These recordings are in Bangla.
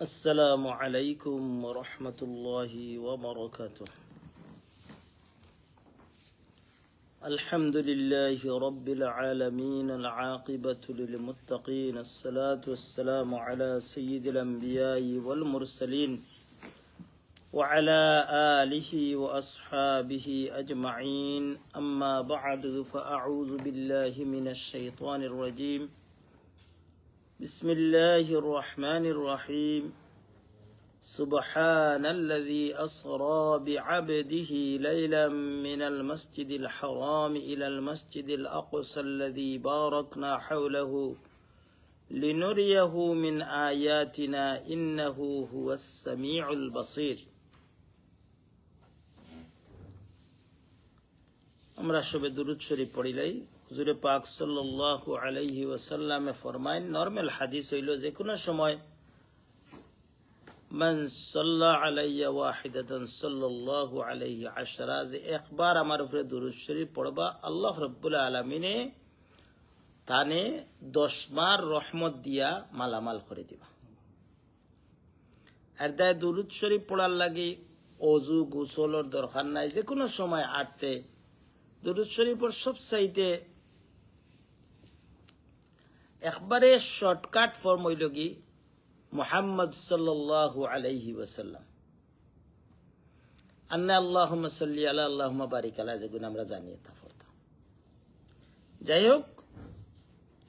السلام عليكم ورحمة الله وبركاته الحمد لله رب العالمين العاقبة للمتقين الصلاة والسلام على سيد الأنبياء والمرسلين وعلى آله وأصحابه أجمعين. أما بعد فأعوذ بالله من الشيطان الرجيم. بسم الله الرحمن الرحيم. سبحان الذي أسرى بعبده ليلا من المسجد الحرام إلى المسجد الأقصى الذي باركنا حوله لنريه من آياتنا إنه هو السميع البصير. আমরা সবে দুরুদ শরীফ পড়িলাই হুজুরে পাক সাল্লাল্লাহু আলাইহি ওয়াসাল্লামে ফরমায় নরমাল হাদিস হইল যে কোনো সময়, মান সাল্লা আলাইয়া ওয়াহিদাতান সাল্লাল্লাহু আলাইহি আশরা যে একবার আমার উপরে দুরুদ শরীফ পড়বা, আল্লাহ রাব্বুল আলামিনে তানে দশ মার রহমত দিয়া মালামাল করে দিবা। আর দায় দুরুদ শরীফ পড়ার লাগি অজু গোসলর দরকার নাই। যে কোনো সময় আটতে দুরুদ শরীফের সব চাইতে একবারে শর্টকাট ফর্ম হইল কি? মোহাম্মদ সাল্লাল্লাহু আলাইহি ওয়াসাল্লাম। আন্না আল্লাহ সাল্লি আলা আল্লাহ বারিক আলা যেগুলো আমরা জানিয়ে তা পড়তাম যাই হোক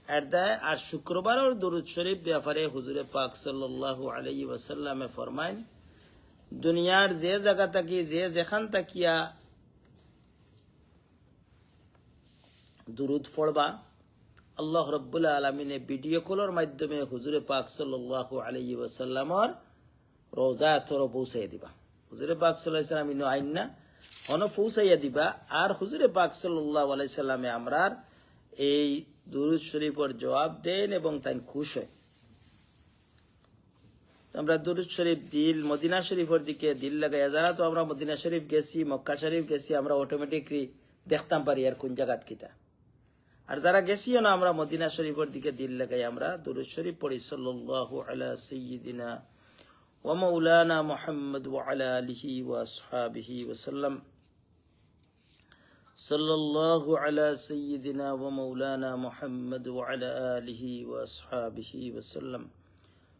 আর দেয় আর শুক্রবারের দরুদ শরীফ ব্যাপারে হুজুরে পাক সাল্লাল্লাহু আলাইহি ওয়াসাল্লামে ফরমাইন, দুনিয়ার যে জায়গা থাকি, যে যেখান তাকিয়া দুরুদ পড়বা। আল্লাহ রব্বুল আলমিনে ভিডিও কলের মাধ্যমে হুজুরে পাক সাল্লাহ আলাই ওয়াসাল্লামর রোজা থর পৌঁছাই দিবা। হুজুরে পাক সাল্লাহ ইসলাম ইনো আইন না, হন পৌঁছাইয়া দিবা। আর হুজুরে পাক সাল্লাহ আলাইসাল্লামে আমরার এই দুরুদ শরীফের জবাব দেন এবং তাই খুশ হয় আমরা দুরুদ শরীফ দিল, মদিনা শরীফের দিকে দিল লাগাই যারা তো আমরা মদিনা শরীফ গেছি, মক্কা শরীফ গেছি, আমরা অটোমেটিকলি দেখতাম পারি আর কোন জায়গাত কিতা। আর যারা গেছিও না, আমরা মদিনা শরীফের দিকে দিল লাগাই আমরা। দুরুদ শরীফ পড়ি, সাল্লাল্লাহু আলা সাইয়্যিদিনা ওয়া মাওলানা মুহাম্মদ ওয়া আলা আলিহি ওয়া আসহাবিহি ওয়া সাল্লাম। সাল্লাল্লাহু আলা সাইয়্যিদিনা ওয়া মাওলানা মুহাম্মদ ওয়া আলা আলিহি ওয়া আসহাবিহি ওয়া সাল্লাম।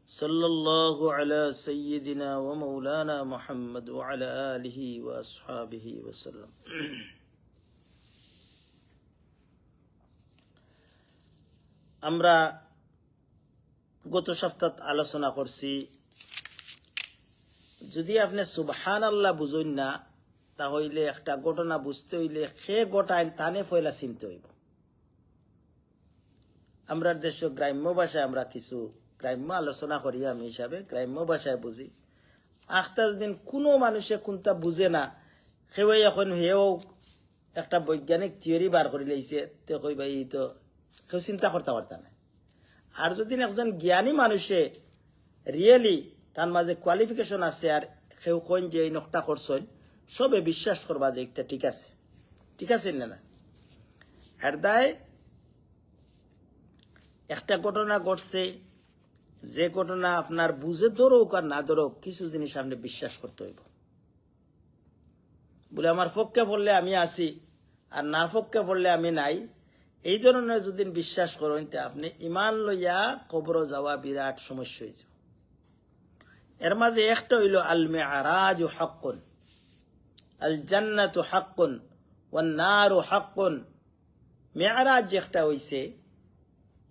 সাল্লাল্লাহু আলা সাইয়্যিদিনা ওয়া মাওলানা মুহাম্মদ ওয়া আলা আলিহি ওয়া আসহাবিহি ওয়া সাল্লাম। আমরা গত সপ্তাহ আলোচনা করছি, যদি আপনি সুবহান আল্লাহ বুঝুন না, তাহলে একটা ঘটনা বুঝতে হইলে সে গোটায় তানে ফয়লা চিনতে হইব। আমরা দেশ গ্রাম্য ভাষায় আমরা কিছু গ্রাম্য আলোচনা করি আমি হিসাবে, গ্রাম্য ভাষায় বুঝি। আখতার দিন কোনো মানুষে কোনটা বুঝে না, সেও এখন সেও একটা বৈজ্ঞানিক থিওরি বার করে লাইছে। তে কইবা এই তো কেউ চিন্তা করতে পারত না। আর যদি একজন জ্ঞানী মানুষে রিয়েলি তার মাঝে কোয়ালিফিকেশন আছে আর কেউ কইন যে এই নকটা করছেন, সবে বিশ্বাস করবা যে একটা ঠিক আছে। ঠিক আছে না না? আর দায়, একটা ঘটনা ঘটছে, যে ঘটনা আপনার বুঝে ধরুক আর না ধরুক, কিছু জিনিস আপনি বিশ্বাস করতে হইব। বলে আমার পক্ষে পড়লে আমি আছি, আর না পক্ষে পড়লে আমি নাই এই ধরনের যদি বিশ্বাস করেন তে আপনি ইমান লইয়া কবর যাওয়া বিরাট সমস্যা হয়েছে এর মাঝে একটা হইল আল মেআরাজ হাক্কুন আল জান্নাত হাক্কুন ওয়ান নারু হাক্কুন। মেআরাজ একটা হইছে,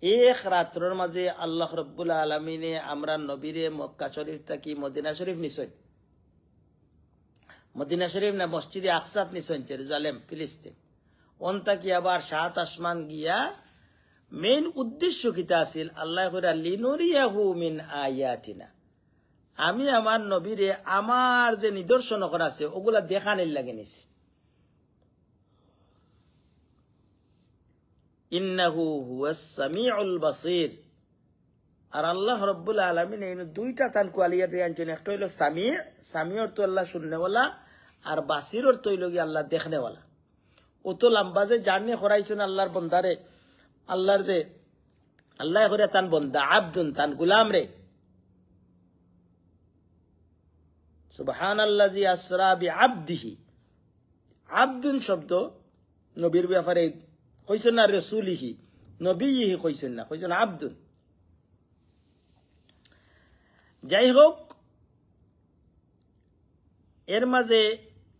এক রাত্রের মাঝে আল্লাহ রব্বুল আলমিনে আমরা নবীরে মক্কা শরীফ থাকি মদিনা শরীফ নিশ্চয় মদিনা শরীফ না মসজিদে আকসাত নিশ্চয় জেরুজালেম, ফিলিস্তিন। অন্তাকি আবার সাত আসমান গিয়া? মেইন উদ্দেশ্য কিতা আছিল? আল্লাহ কইরা, লিনুরিয়াহু মিন আয়াতিনা। আমি আমার নবীরে আমার যে নিদর্শন করা আছে, ওগুলা দেখানির লাগে নিছি। ইন্নাহু হুয়াস সামিউল বাসির। আর আল্লাহ রব্বুল আলমিন এই দুইটা তান কোয়ালিয়া দিয়ে আনছেন। একটা হইল সামি সামিয়র তো আল্লাহ শুননেওয়ালা, আর বাসিরর তো হইল গিয়ে আল্লাহ দেখনেওয়ালা। ও তো লম্বা যে জার্নি করাইছেন আল্লাহর বন্দারে, আল্লাহর যে, আল্লাহ করে তান বন্দা, আব্দুন তান গুলাম রে। সুবহান আল্লাজি আসরা বি আব্দিহি আব্দুন শব্দ নবীর ব্যাপারে কইছেন না, রসুলিহি নবীহি কইছেন না, কইছেন আব্দুন। যাই হোক এর মাঝে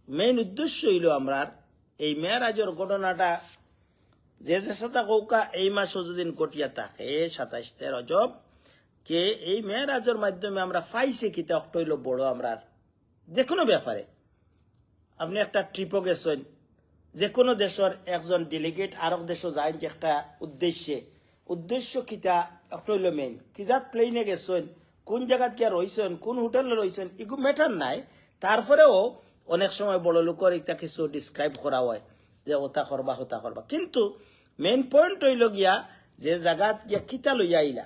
মেইন উদ্দেশ্য হইল আমরার এই মেয়েরাজের ঘটনাটা যে যে সাথে কৌকা এই মাস যদিন কটিয়া থাকে, সাতাইশ রজব, কে এই মেয়েরাজের মাধ্যমে আমরা পাইছি কিতা অক্ট হইল বড় আমরার যে কোনো ব্যাপারে। আপনি একটা ট্রিপও গেছেন যে কোনো দেশের একজন ডেলিগেট আরব দেশও যায় যে একটা উদ্দেশ্যে। উদ্দেশ্য কিতা একটা হইল মেইন কিজাত প্লেনে গেছেন, কোন জায়গাত গিয়া রইছেন, কোন হোটেলে রইছেন এগুলো ম্যাটার নাই। তারপরেও অনেক সময় বড় লোকের এটা কিছু ডিসক্রাইব করা হয়, যে ওটা করবা হতা করবা। কিন্তু মেইন পয়েন্ট হইল গিয়া যে জায়গাত গিয়া কিতা লইয়া আইলা।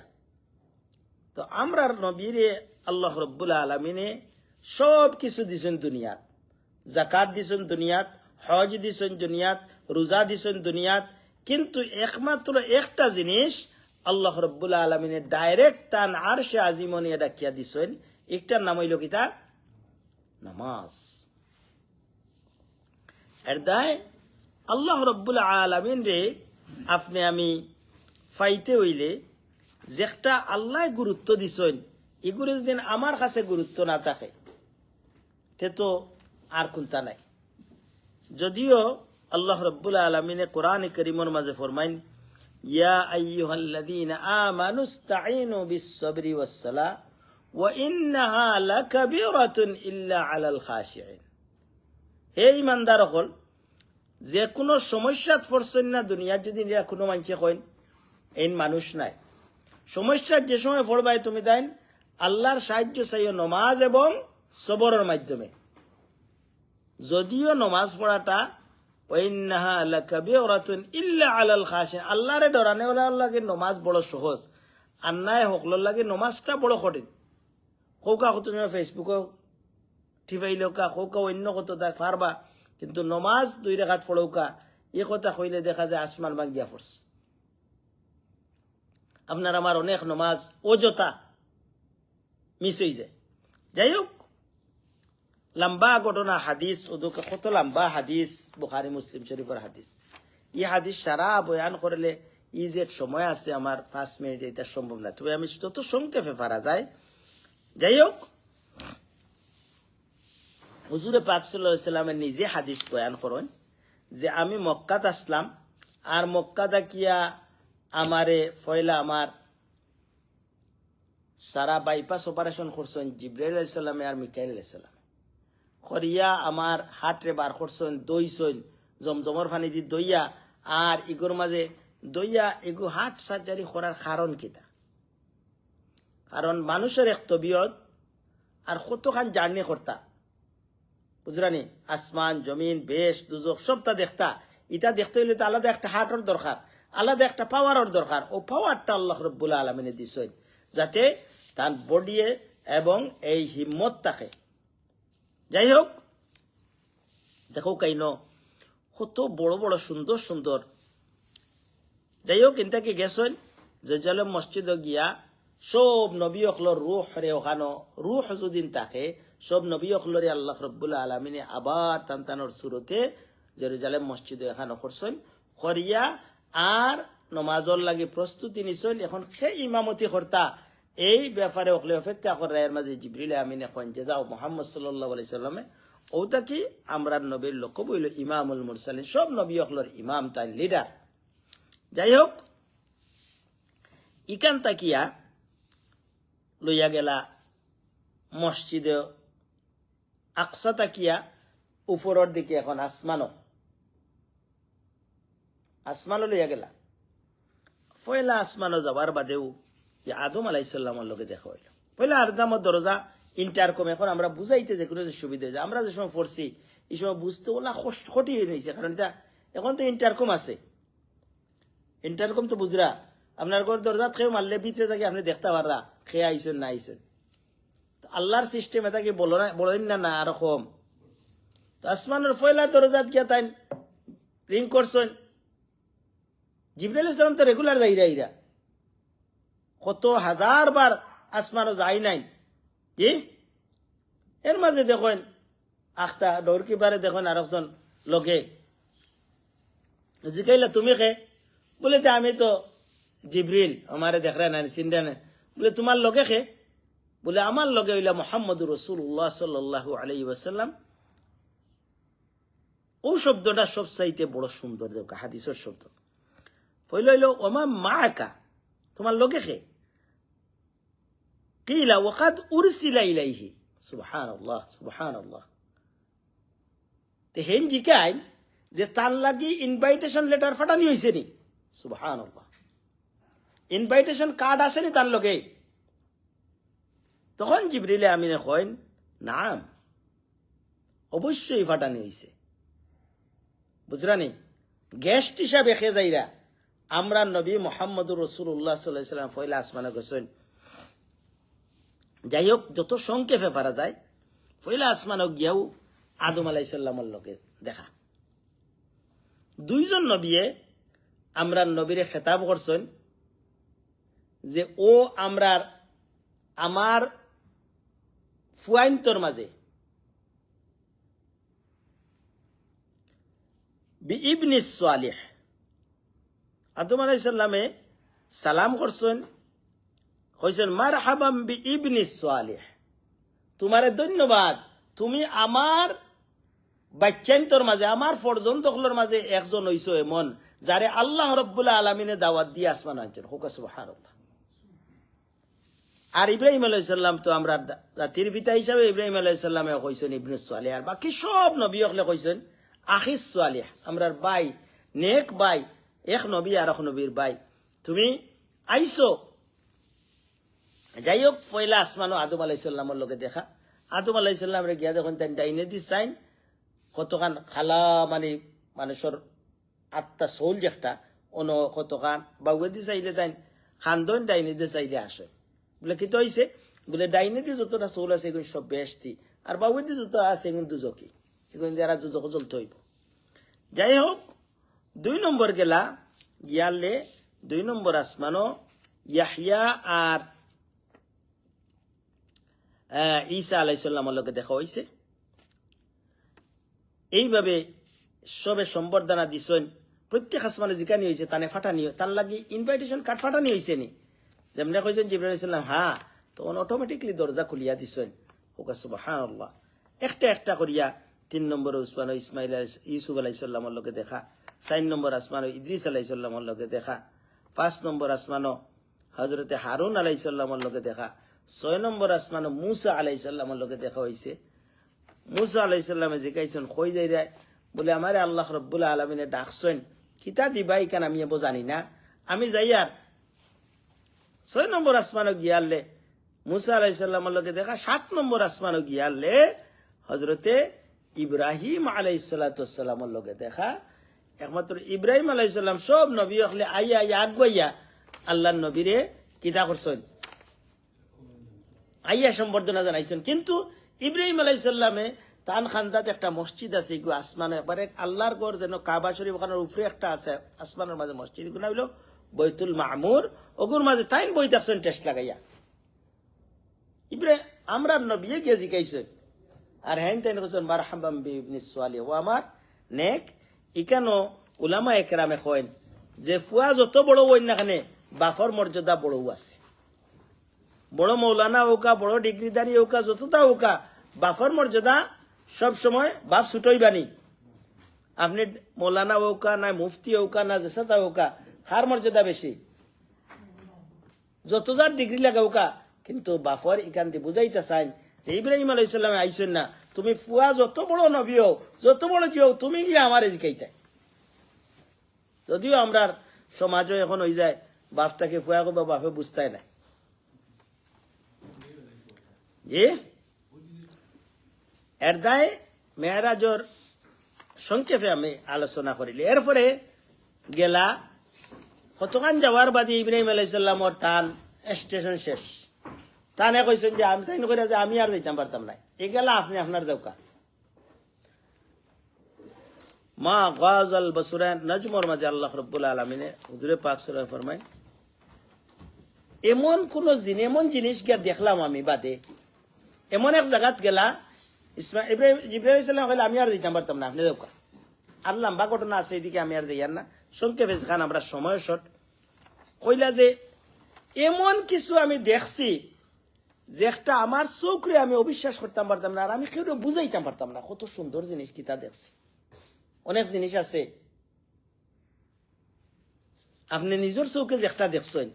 তো আমরা নবীরে, আল্লাহ রব্বুল আলমিনে সব কিছু দিছেন দুনিয়াত। জাকাত দিছেন দুনিয়াত, হজ দিছেন দুনিয়াত, রোজা দিছেন দুনিয়াত। কিন্তু একমাত্র একটা জিনিস আল্লাহ রব্বুল আলমিনে ডাইরেক্ট তান আর সে আজিমনি এটা কিয়া দিছেন। একটার নাম হইল কিতা? নামাজ। এর দায় আল্লাহ রব্বুল আলমিন রে। আপনি আমি ফাইতে হইলে যেটা আল্লাহ গুরুত্ব দিছেন, এগুলো যদি আমার কাছে গুরুত্ব না থাকে, তে তো আর কোনটা নাই। যদিও আল্লাহ রব্বুল আলমিনে কোরআন করিমর মাঝে ফরমাইন, ইয়া আইয়ুহাল্লাযীনা আমানু হে ইমানদার হল যে কোনো সমস্যাত পড়ছেন না দুনিয়ার যদি কোনো মানুষে কইন এই মানুষ নাই। সমস্যার যে সময় পড়বাই তুমি দেন, আল্লাহর সাহায্য চাইও নমাজ এবং সবরের মাধ্যমে। যদিও নমাজ পড়াটা আল্লাহরে লাগে নমাজ বড় সহজ লাগে নমাজটা ফেসবুকে ঠিফাইলকা কৌকা অন্য কত তা পারবা, কিন্তু নমাজ দুই রেখাত পড়ৌকা, এ কথা কইলে দেখা যায় আসমান বাগ দিয়া পড়ছে। আপনার আমার অনেক নমাজ, অযথা মিস হয়ে যায়। যাই হোক লম্বা ঘটনা হাদিস ওদুকে কত লম্বা হাদিস, বুখারি, মুসলিম শরীফের হাদিস। ই হাদিস সারা বয়ান করলে ই যে সময় আছে, আমার পাঁচ মিনিট এটা সম্ভব না। তবে আমি যত সংক্ষেপে পারা যায় যাই হোক হুজুরে পাক সাল্লামের নিজে হাদিস বয়ান করেন যে আমি মক্কাত আসলাম, আর মক্কা দেখিয়া আমারে ফয়লা আমার সারা বাইপাস অপারেশন করছেন জিব্রাইল আলাইসাল্লামে আর মিকাইল আলাইসাল্লাম করিয়া আমার হাটরে বার করছেন, দইছেন, জমজমর ফানি দি দইয়া, আর ইগোর মাঝে দইয়া এগো হাট সার্জারি করার কারণ কিতা কারণ মানুষের এক তবিয়ত আর কতখান জার্নি করতা? বুঝরানি? আসমান, জমিন, বেশ, দুজক, সবটা দেখতা। ইটা দেখতে হইলে তো আলাদা একটা হার্টের দরকার, আলাদা একটা পাওয়ারের দরকার। ও পাওয়ারটা আল্লাহ রব্বুল আলমিনে দিছেন, যাতে তার বডিয়ে এবং এই হিম্মত থাকে যাই হোক, দেখো কাইন কত বড় বড় সুন্দর সুন্দর। যাই হোক ইন্তাকে গেছেন? জেজালম মসজিদ গিয়া সব নবী অকলর রুহ রে ওখানো, রুহ যদিন থাকে সব নবী অকলরে আল্লাহ রব্বুল্লাহ আলমিনে আবার তান্তানোর সুরতে জেরুজালেম মসজিদ এখানো করছেন। করিয়া আর নমাজর লাগে প্রস্তুতি নিছেন। এখন সে ইমামতি কর্তা এই ব্যাপারে ওকলে অপেক্ষা করে এর মাঝে জিবরিল আমিন এখন যে, যাও, মোহাম্মদ সাল্লাহ আলি সাল্লামে, ওটা কি আমরা নবীর লক্ষ্য বইল? ইমামুল মুরসালিন, সব নবী অকলর ইমাম, তাই লিডার। যাই হোক ইকান তাকিয়া লইয়া গেলা মসজিদে আকসা তাকিয়া উপরের দিকে এখন আসমানও। আসমানও লইয়া গেলা। পয়লা আসমানও যাবার বাদেও আদম আলাইসাল্লামের লগে দেখা হইল। পয়লা আরদামর দরজা ইন্টারকম এখন আমরা বুঝাইতে যে কোনো সুবিধা হয়েছে আমরা যে সময় পড়ছি, এই সময় বুঝতে ওলা কঠিন হয়েছে কারণ এটা এখন তো ইন্টারকম আছে। ইন্টারকম তো বুঝরা। আপনার ঘর দরজা খেয়ে মারলে ভিতরে থাকি আপনি দেখতে পাররা, খেয়ে আইসেন না আইসেন। আল্লাহর সিস্টেম এটাকে বলেন না না আরও কম তো আসমানের ফয়লা দরজাত গিয়া তাই রিং করছেন। জিবরাইল ইসলাম তো রেগুলার যাইরা ইরা। কত হাজার বার আসমানও যাই নাই। জি? এর মাঝে দেখেন, আখতা ডরকি বারে দেখেন আর লগে জিকাইলা, তুমি খে বলে আমি তো জিব্রিল আমারে দেখ রে না চিন্তা নাই। বলে, তোমার লগে খে বলে, আমার লগে হইলা মোহাম্মদ রসুল্লাহ সাল্লাহ আলাই ওয়াসাল্লাম। ও শব্দটা সব চাইতে বড় সুন্দর, দেখ, হাদিসের শব্দ। পইল হইল, ওমা মা একা তোমার লগে খে কিলা ওকাদ উরসিলা ইলাইহি। সুবহান আল্লাহ সুবহান আল্লাহ হেন জিকাই যে তার লাগি ইনভাইটেশন লেটার ফাটানি হয়েছে নি? সুবহান আল্লাহ ইনভাইটেশন কার্ড আছে নি তার লগে? তখন জিবরিলে আমিনে কইন, নাম, অবশ্যই ফাটানি হয়েছে বুঝরানি? গেস্ট হিসাবে খে যাইরা আমরা নবী মোহাম্মদুর রসুল্লাহ সাল্লাম ফয়লা আসমানে গেছেন। যাই হোক যত সংক্ষেপে পারা যায়, ফয়লা আসমানক গিয়াও আদম আলাইসাল্লামর লোকে দেখা। দুইজন নবীয়ে আমরা নবীরে খেতাব করছেন যে, ও আমরার, আমার ফুয়াইন্তর মাঝে। বি ইবনি সালিহ। আদম আলাইসাল্লামে সালাম করছেন, কইছেন মার হাবাম বি ইবনি সালিহ। তোমারে ধন্যবাদ, তুমি আমার বাচ্চান্তর মাঝে, আমার ফরজন্তকলের মাঝে একজন হইছো এমন, যারে আল্লাহ রব্বুল্লাহ আলমিনে দাওয়াত দিয়ে আসমান আনছেন। হোকা সুবাহার আর ইব্রাহিম আলাইসাল্লাম তো আমরা জাতির পিতা হিসাবে ইব্রাহিম আলাইসাল্লামে কইছেন ইবনে সালিহ। আর বাকি সব নবী হকলে কইছেন আখিস সালিহ। আমরার বাই নেক বাই এক নবী আর এক নবীর বাই তুমি আইসো। যাই হোক পয়লা আসমানো আদম আলাইসাল্লামের লগে দেখা। আদম আলাইসাল্লামরে গিয়া দেখুন, তাই ডাইনে দি চাইন কতখান খালা মানে মানুষের আত্মা চৌল যেটা, অন কতখান বাউয়ে দি চাইলে তাই, খান্দন ডাইনে দি চাইলে আসে। বলে কি হয়েছে বলে ডাইনে দি যতটা চৌল আছে এগুলো সব বেশটি আর বাউয়ে দি যত আছে এগুলো দুজকি এগুলো যারা দুজক জ্বলতে হইব যাই হোক দুই নম্বর গেলা গিয়ালে দুই নম্বর আসমানো ইয়াহিয়া আর ঈসা আলাইসাল্লামের লোকে দেখা হয়েছে এইভাবে সবে সম্বর্ধনা দিছেন প্রত্যেক আসমানে জিকানি হয়েছে তানে ফাটানি তার লাগি ইনভাইটেশন কার্ড ফাটানি হয়েছে নি যেমনি কইছেন জিব্রাইল হ্যাঁ তখন অটোমেটিকলি দরজা খুলিয়া দিছেন। ওকা সুবাহান আল্লাহ একটা একটা করিয়া তিন নম্বর উসমান ইসমাইল ইউসুফ আলাইসাল্লামের লোকে দেখা, চার নম্বর আসমান ইদ্রিস আলাইসাল্লামের লোকে দেখা, পাঁচ নম্বর আসমানো হজরতে হারুন আলাইসাল্লামের লোকে দেখা, ছয় নম্বর আসমানো মুসা আলাইসাল্লামের লোকে দেখা হয়েছে মুসা আলাইসাল্লামে জিকাইছেন কই যাই রে বলে, আমারে আল্লাহ রব্বুল্লাহ আলমিনে ডাকছেন। কিতা দিবাই কেন আমি এব জানি না। আমি যাই আর ছয় নম্বর আসমানও গিয়ালে, মুসা আলাইসাল্লামের লোকে দেখা সাত নম্বর আসমানও গিয়ালে হজরতে ইব্রাহিম আলাইসাল্লামের লোকে দেখা, একমাত্র ইব্রাহিম আলাইসাল্লাম সব নবী হলে আইয়া আইয়া আগুয়াইয়া আল্লাহ নবীরে কিতা করছেন? আইয়া সম্বর্ধনা জানাইছেন। কিন্তু ইব্রাহিম আলাইসাল্লামে তান খান্দাত একটা মসজিদ আছে আসমান, একবারে আল্লাহর ঘর যেন কাবা শরীফ ওখানের উপরে একটা আছে, আসমানের মাঝে মসজিদ হইল বৈতুল মামুর, ওগুর মাঝে তাইন বই দেখছেন টেস্ট লাগাইয়া। ইব্রাহিম আমরা নবিয়ে গিয়ে জিকাইছে আর হ্যান তাইন করছেন বার হাম্বাম সোয়ালি? ও আমার, নেক, ইকানো উলামা একরামে কয়েন যে ফুয়া যত বড় ওই না কেন বাফর মর্যাদা বড়ও আছে। বড় মৌলানা হোকা বড় ডিগ্রিদারি হোকা যতটা হোকা বাফর মর্যাদা সব সময় বাপ ছুটোই বানি আপনি মৌলানা হোকা না মুফতি হোকা না জেসাতা হোকা হার মর্যাদা বেশি। যত যার ডিগ্রি লাগা হোকা কিন্তু বাফর ইকান দিয়ে বুঝাইতে চাইন যে ইব্রাহিম আলাইসাল্লামে আইসেন না, তুমি ফুয়া যত বড় নবী হও, যত বড় কি হও তুমি গিয়ে আমার শিখাইতে যদিও আমরা সমাজও এখন হয়ে যায়, বাপটাকে ফুয়া করব বাপে বুঝতে না জি? এর মেয়েরাজর সংক্ষেপে আমি আলোচনা করিলি। এরপরে গেলা কতক্ষণ যাওয়ার বাদে ইব্রাহিম আলাইসাল্লামর তান স্টেশন শেষ তানে কইছেন যে আমি তাই করে যে আমি আর যাইতাম পারতাম না এ গেলা আপনি আপনার যাওকা মা গাজাল বসুরান নজমর মাঝে আল্লাহ রব্বুল আলমিনে হুজুরে পাক সুরায় ফরমায় এমন কোন জিন এমন জিনিস গিয়া দেখলাম আমি বাদে এমন এক জায়গাত গেলা ইসমা ইব্রাহিম ইব্রাহিম ইসলাম কইলে আমি আর দিতাম পারতাম না আপনি দেবকা আর লম্বা ঘটনা আছে, এদিকে আমি আর যাইয়ার না। সংক্ষেপে যেখান আমরা সময় শট। কইলা যে, এমন কিছু আমি দেখছি যে একটা আমার চোখরে আমি অবিশ্বাস করতাম, পারতাম না, আর আমি কেউ বুঝাইতাম পারতাম না। কত সুন্দর জিনিস কি তা দেখছি। অনেক জিনিস আছে। আপনি নিজের চৌকে যে একটা দেখছেন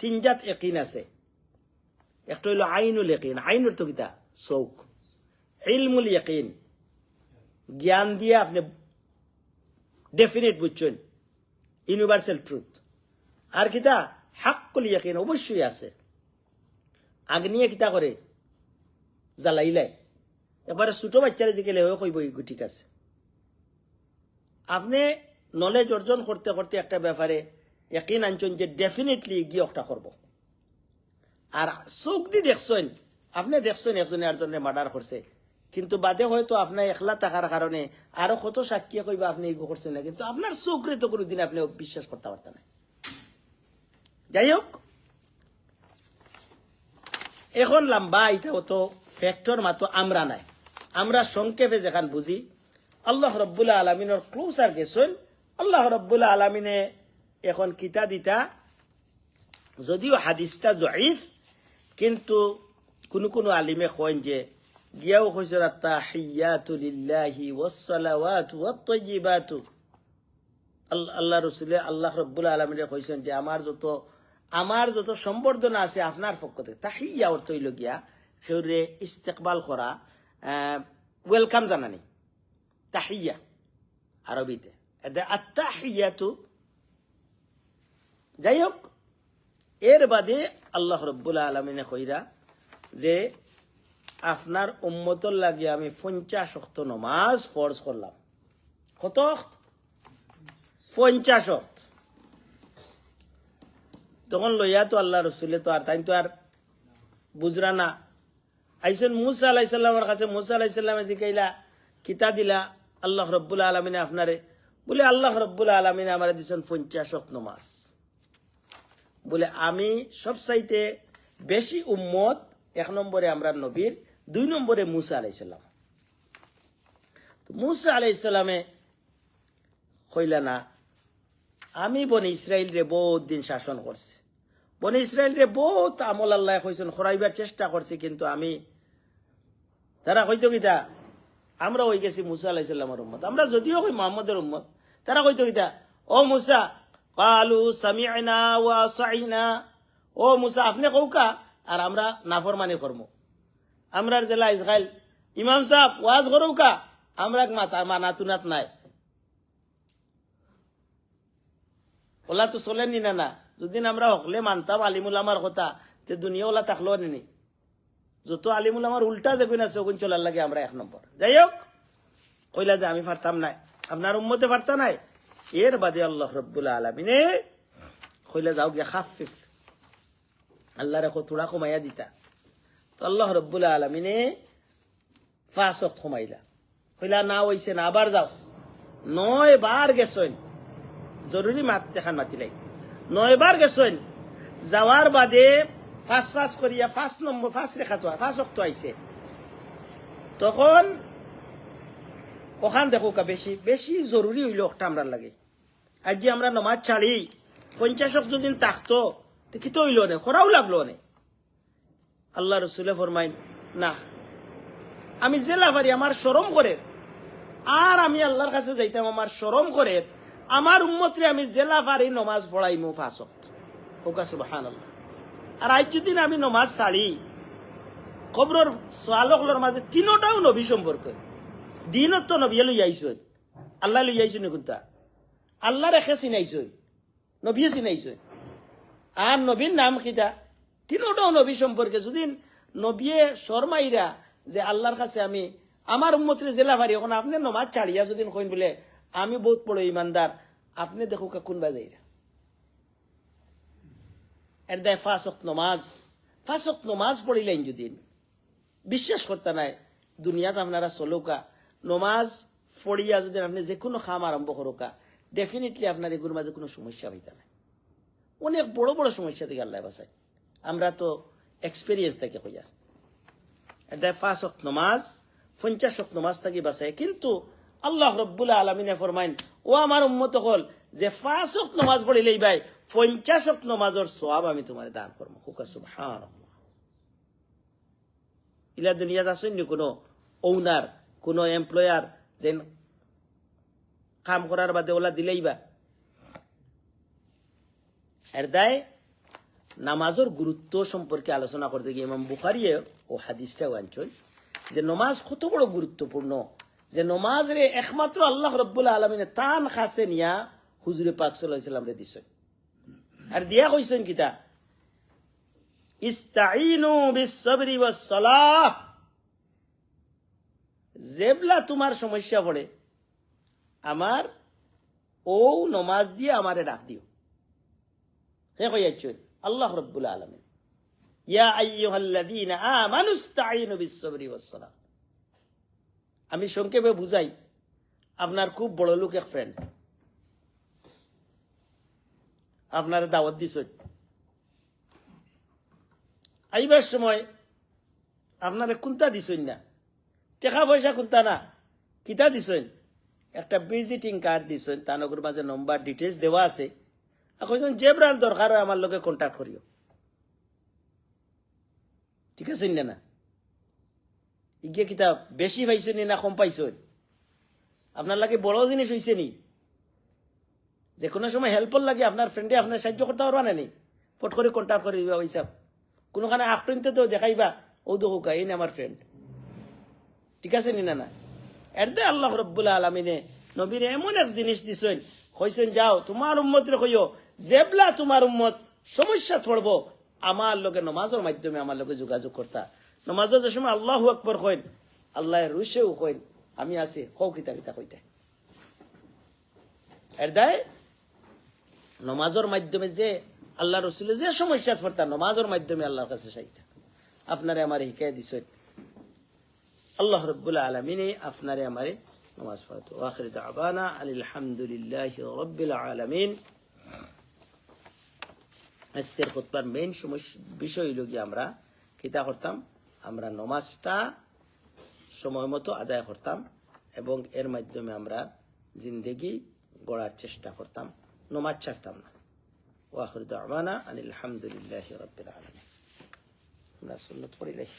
তিনজাত একিন আছে। একটা হইল আইনুল একিন আইনুর তো? কিতা চৌক ইলমুল ইয়াকিন জ্ঞান দিয়ে আপনি ডেফিনেট বুঝছেন ইউনিভার্সাল ট্রুথ আর কিতা হাক্কুল ইয়াকিন অবশ্যই আছে আগ্নিয়ে কিতা করে জ্বালাইলাই এবারে ছোট বাচ্চারা যে গেলে কইব ঠিক আছে আপনি নলেজ অর্জন করতে করতে একটা ব্যাপারে একই আনছেন যে ডেফিনেটলি গিয়ে একটা করব আর চোখ দিয়ে দেখছেন আপনি দেখছেন একজনে আরেকজনে মার্ডার করছে কিন্তু বাদে হয়তো আপনার একলা থাকার কারণে আরও কত সাক্ষী কইবা আপনি এগো করছেন না, কিন্তু আপনার চোখরে তো কোনোদিন আপনি বিশ্বাস করতে পারতেন না। যাই হোক, এখন লম্বা এটা তো ফ্যাক্টর মাত্র আমরা নাই। আমরা সংক্ষেপে যেখান বুঝি, আল্লাহ রব্বুল্লাহ আলমিনের ক্লোজার গেছেন, আল্লাহ রব্বুল্লাহ আলমিনে এখন কিতা দিতা, যদিও হাদিসটা জয়ীফ, কিন্তু কোনো কোনো আলিমে কইন যে গিয়াও কইছে তাহিয়াতু লিল্লাহি ওয়াসসালাওয়াতু ওয়াত-তাইয়্যিবাতু আল্লাহ রসুলে আল্লাহ রব্বুল্লাহ আলমিনে কইছেন যে আমার যত আমার যত সম্বর্ধনা আছে আপনার পক্ষ থেকে, তাহিয়া অর্থ হইল গিয়া সেউরে ইস্তেকবাল করা ওয়েলকাম জানানি। তাহিয়া, আরবিতে। এটা আত্মাহিয়াতু যাই হোক, এর বাদে আল্লাহ রব্বুল্লাহ আলমিনে কইরা যে আপনার উম্মতর লাগে আমি পঞ্চাশ অক্ত নমাজ ফরজ করলাম। কত? পঞ্চাশ অক্ত তখন লইয়া তো আল্লাহ রসুলে তো আর তাই তো আর বুঝরা না। আইসেন মুসা আলাইসাল্লামের কাছে, মুসা আলাইসাল্লামে জিকাইলা, কিতা দিলা, আল্লাহ রব্বুল আলমিনে আপনারে বলে, আল্লাহ রব্বুল আলমিনে আমার দিছেন পঞ্চাশ অক্ত নমাজ। বলে, আমি সব চাইতে বেশি উম্মত এক নম্বরে আমরা নবীর দুই নম্বরে মুসা আলাইসাল্লাম তো মুসা আলাইসাল্লামে কইলা না, আমি বনে ইসরায়েল রে বহুত দিন শাসন করছি। বনে ইসরায়েল রে বহুত আমল আল্লাহ কইছেন, খরাইবার চেষ্টা করছে, কিন্তু আমি তারা কইতো কিতা আমরা হয়ে গেছি মুসা আলাইসাল্লামের উম্মত। আমরা যদিও কই মোহাম্মদের উম্মত। তারা কইতো কিতা ও মুসা, কালু সামিআনা ওয়া সাইনা। ও মুসা, আপনি কৌকা আর আমরা নাফরমানি করব আমরা জেলা ইসরায়েল ইমাম সাহেব, ওয়াজ করৌকা আমরা মাতা মানা তুনাত নাই। ওলা তো চলেনি না না। যদিন আমরা হকলে মানতাম আলিমুল আমার কথা, তে দুনিয়া ওলা থাকল নি যত আলিমুল আমার উল্টা যে না চগুন চলার লাগে আমরা এক নম্বর যাই হোক, কইলা যে আমি পারতাম নাই। আপনার উম্মতে পারতা নাই। এর বাদে আল্লাহ রব্বুল্লাহ আলমিনে কইলা যাও গিয়া খাফিফ। আল্লাহ রেখো থোড়া কমাইয়া দিতা। তো আল্লাহ রব্বুল্লাহ আলমিনে ফাঁসক কমাইলা কইলা না হইছে, না আবার যাও। নয় বার গেছেন, জরুরি মাত যেখান মাতিলাই নয়বার গেছেন, যাওয়ার বাদে ফাঁস ফাঁস করিয়া ফাঁস নম্বর ফাঁস রেখা তো ফাঁস অক্ত আইছে। তখন ওখান দেখো কা বেশি বেশি জরুরি হইল একটা আমরা লাগে। আজ যে আমরা নমাজ ছাড়ি পঞ্চাশক যদি থাকতো তো কি তো হইল নে খরাও লাগল নে। আল্লাহ রসুলে ফরমাইন, না, আমি জেলা পারি আমার সরম করে, আর আমি আল্লাহর কাছে যাইতাম, আমার সরম করে, আমার উম্মতরে আমি জেলা পারি নমাজ পড়াইমু ফাঁসত হোকা সুবাহান আর আজ যদি আমি নমাজ ছাড়ি খবরের সোয়ালকলোর মাঝে তিনোটাও নবী সম্পর্কে। দিনত তো নবী লই আইসই আল্লাহ লই আইসই নিকুতা আল্লাহ রেখে চিনাইছই নবীয়ে চিনাইছই আর নবীর নাম কিতা? তিনোটাও নবী সম্পর্কে। যদি নবীয়ে শর্মাইরা যে আল্লাহর কাছে আমি, আমার উম্মতরে জেলা পারি এখন আপনি নমাজ ছাড়িয়া যদি কইন বলে, আমি বহুত বড় ইমানদার, আপনি দেখো কোন বাজাইরা। এর দেয় ফাঁসক নমাজ। ফাঁসক নমাজ পড়িলেন যদি। বিশ্বাস করতে নাই, দুনিয়াতে আপনারা চলৌকা। নমাজ ফড়িয়া যদি আপনি যে কোনো খাম আরম্ভ করোকা ডেফিনেটলি আপনার এগুলোর মাঝে কোনো সমস্যা হইতে না অনেক বড় বড় সমস্যা থেকে আল্লাহ বাসায় আমরা তো এক্সপিরিয়েন্স থেকে হইয়া। এটা ফাঁস অক নমাজ, পঞ্চাশ অক নমাজ থাকি বাসায় কিন্তু আল্লাহ রব্বুল আলমিনে ফরমাইন, ও আমার উম্মত হল যে পাঁচ অক নমাজ পড়িলেই ভাই পঞ্চাশ অক নমাজের সব আমি তোমার দান করব। হুকা সুবহান ইলা দুনিয়াত আসেন নি কোনো ওনার কোনো এমপ্লয়ার যে কাম করার বাদে ওলা দিলেই বা। এর দায় নামাজের গুরুত্ব সম্পর্কে আলোচনা করতে গিয়ে ইমাম বুখারিয়ে ও হাদিসটাও আনছেন যে নমাজ কত বড় গুরুত্বপূর্ণ, যে নমাজ রে একমাত্র আল্লাহ রব্বুল আলমিনে তান খাসে নিয়া হুজুরে পাক সাল্লাম রে দিছেন। আর দিয়া কইছেন কিতা ইস্তাইনু বিসবরি ওয়াসসালাহ। তোমার সমস্যা পড়ে, আমার ও নমাজ দিয়ে আমারে ডাক দিও। হে কইয়াচ্ছেন আল্লাহ রব্বুল আলমিন। আমি সংক্ষেপে বুঝাই, আপনার খুব বড় লোক এক ফ্রেন্ড আপনার দাওয়াত দিছ। আইবার সময় আপনারে কোনটা দিছই না। টাকা পয়সা কোনটা না, কিতা দিছই একটা ভিজিটিং কার্ড দিছই তানগর মাঝে নম্বর ডিটেলস দেওয়া আছে। কইছেন জেব্রাল দরকার হয় আমার লোকে কন্ট্যাক্ট করিও। ঠিক আছে না? ইগে কিতা বেশি পাইছো নি কম পাইছো? আপনার লাগে বড় জিনিস হয়েছে নি? যে কোনো সময় হেল্পর লাগে, আপনার ফ্রেন্ডে আপনার সাহায্য করতে পারবা না নি? ফট করে কন্ট্যাক্ট করে দিবা হিসাব কোনোখানে আফটরিনতে তো দেখাইবা, ও দেখুকা এই আমার ফ্রেন্ড ঠিক আছে নি না না? এর দে আল্লাহ রব্বুল্লাহ আলমিনে নবীর এমন এক জিনিস দিছেন। কইছেন, যাও, তোমার উম্মত রে কইও, জেবলা তোমার উম্মত, সমস্যা পড়ব আমার লোকে নমাজের মাধ্যমে আমার লোকে যোগাযোগ করতা। নমাজের যে সময় আল্লাহ আকবর কইন আল্লাহ রুশেও কইন, আমি আছি কৌ কিতা কিতা কইতে? এর দায়, নমাজের মাধ্যমে যে আল্লাহ রসুলের যে সমস্যা পড়তা নমাজের মাধ্যমে আল্লাহর কাছে চাইতা। আপনারে আমার হিকায় দিছেন, আল্লাহ রব্বুল্লাহ আলমিনে আপনারে আমারে নামাজ পড়াতো। আখির দাবানা আলহামদুলিল্লাহ রব্বিল আলামিন। আজকের খুতবার মেইন বিষয় হইল কি আমরা কিতা করতাম? আমরা নমাজটা সময় মতো আদায় করতাম এবং এর মাধ্যমে আমরা জিন্দেগি গড়ার চেষ্টা করতাম। নমাজ ছাড়তাম না। ওয়াখির দাবানা আলহামদুলিল্লাহ রব্বিল আলামিন। আমরা সুন্নত পড়িলাই